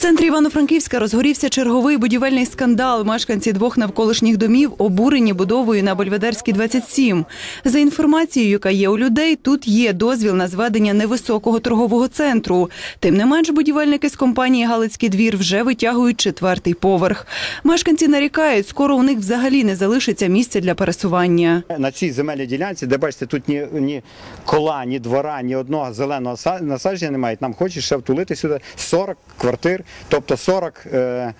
центрі Івано-Франківська розгорівся черговий будівельний скандал. Мешканці двох навколишніх домів обурені будовою на Бельведерській 27. За інформацією, яка є у людей, тут є дозвіл на зведення невисокого торгового центру. Тим не менш, будівельники з компанії Галицький двір вже витягують четвертий поверх. Мешканці нарікають, скоро у них взагалі не залишиться місця для пересування. На цій земельній ділянці, де бачите, тут ні, ні кола, ні двора, ні одного зеленого са- насадження немає. Нам хочуть ще втулити сюди 40 квартир, тобто 40 е,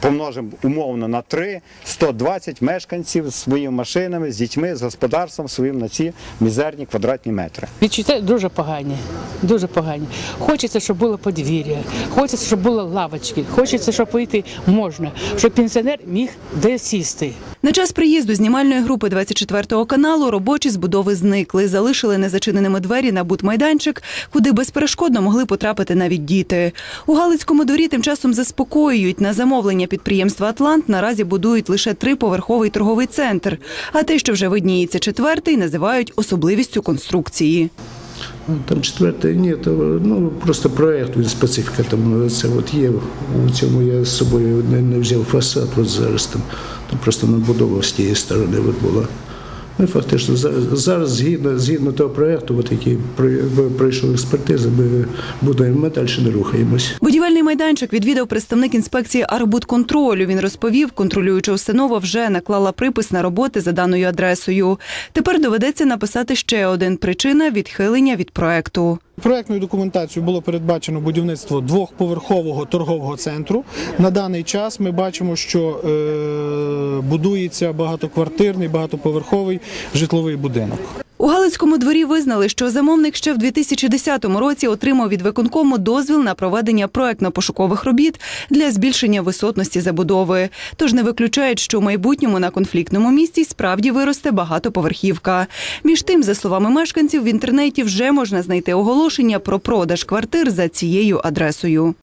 помножимо умовно на 3, 120 мешканців з своїми машинами, з дітьми, з господарством своїм на ці мізерні квадратні метри. Відчуття дуже погані, дуже погані. Хочеться, щоб було подвір'я, хочеться, щоб були лавочки, хочеться, щоб вийти можна, щоб пенсіонер міг де сісти. На час приїзду знімальної групи 24 каналу робочі з будови зникли, залишили незачиненими двері на будмайданчик, куди безперешкодно могли потрапити навіть діти. У Галицькому дворі тим часом заспокоюють. На замовлення підприємства Атлант наразі будують лише триповерховий торговий центр. А те, що вже видніється четвертий, називають особливістю конструкції. Ну, Там четверте, ні, то ну просто проєкт, він специфіка там це от є. У цьому я з собою не, не взяв фасад, от зараз там, там просто набудова з тієї сторони от була. І фактично, зараз, згідно, згідно того проєкту, от який прой- пройшов експертизи, ми будуємо, ми далі не рухаємось. Будівельний майданчик відвідав представник інспекції Арбудконтролю. Він розповів, контролююча установа вже наклала припис на роботи за даною адресою. Тепер доведеться написати ще один причина відхилення від проекту. Проектною документацією було передбачено будівництво двохповерхового торгового центру. На даний час ми бачимо, що е, будується багатоквартирний, багатоповерховий житловий будинок. У Галицькому дворі визнали, що замовник ще в 2010 році отримав від виконкому дозвіл на проведення проектно-пошукових робіт для збільшення висотності забудови. Тож не виключають, що в майбутньому на конфліктному місці справді виросте багатоповерхівка. Між тим, за словами мешканців, в інтернеті вже можна знайти оголошення про продаж квартир за цією адресою.